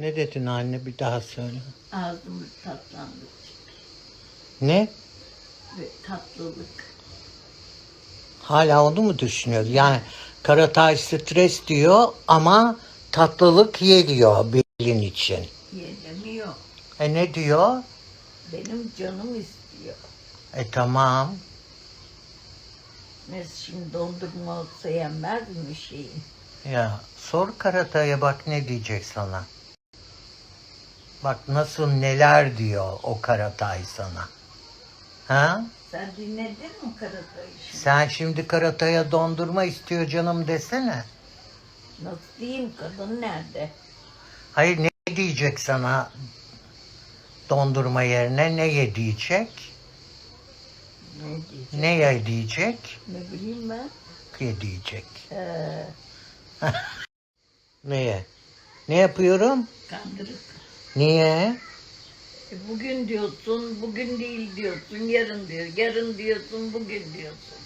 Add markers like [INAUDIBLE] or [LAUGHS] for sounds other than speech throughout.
Ne dedin anne bir daha söyle. Ağzımız tatlandı. Ne? Ve tatlılık. Hala onu mu düşünüyor? Yani Karatay stres diyor ama tatlılık geliyor belin için. Yenemiyor. E ne diyor? Benim canım istiyor. E tamam. Ne şimdi dondurma olsa yenmez mi şeyin? Ya sor Karatay'a bak ne diyecek sana. Bak nasıl neler diyor o Karatay sana. Ha? Sen dinledin mi Karatay'ı şimdi? Sen şimdi Karatay'a dondurma istiyor canım desene. Nasıl diyeyim kadın nerede? Hayır ne diyecek sana dondurma yerine ne ye diyecek? Ne diyecek? Ne ye diyecek? Ne bileyim ben. Ye diyecek. Ee, [LAUGHS] Neye? Ne yapıyorum? kandırık. Niye? E bugün diyorsun, bugün değil diyorsun, yarın diyor. Yarın diyorsun, bugün diyorsun.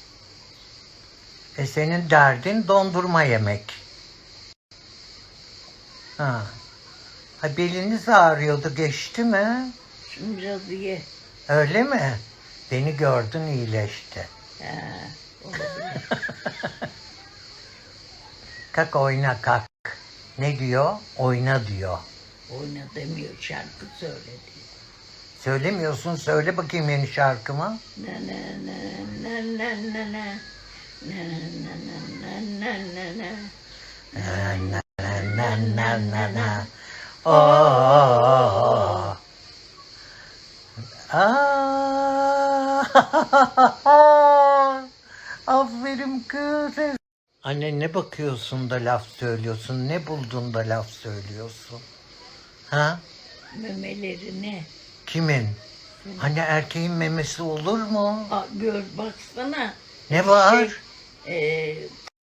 E senin derdin dondurma yemek. Ha. Ha beliniz ağrıyordu geçti mi? Şimdi biraz ye. Öyle mi? Beni gördün iyileşti. He, olabilir. [LAUGHS] Kalk oyna kalk. Ne diyor? Oyna diyor. Oyna demiyor, şarkı söyledi. Söylemiyorsun söyle bakayım yeni şarkımı. Na na na na na na na. Na na na na na na na. Na na na na. Oh. Aa. Aferin kız. Anne ne bakıyorsun da laf söylüyorsun? Ne buldun da laf söylüyorsun? Ha? Memeleri ne? Kimin? Anne erkeğin memesi olur mu? Aa, gör baksana. Ne var? Ee,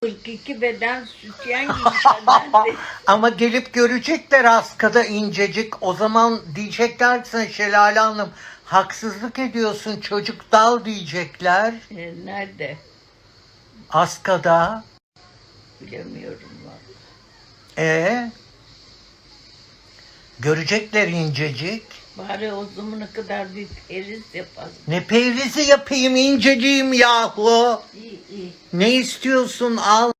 42 beden sütyen [LAUGHS] de Ama gelip görecekler askada incecik. O zaman diyecekler ki sana Şelale Hanım haksızlık ediyorsun çocuk dal diyecekler. Ee, nerede? Askada. Bilemiyorum vallahi. E Görecekler incecik. Bari o zamana kadar bir periz yapalım. Ne perisi yapayım inceciğim yahu. İyi iyi. Ne istiyorsun al.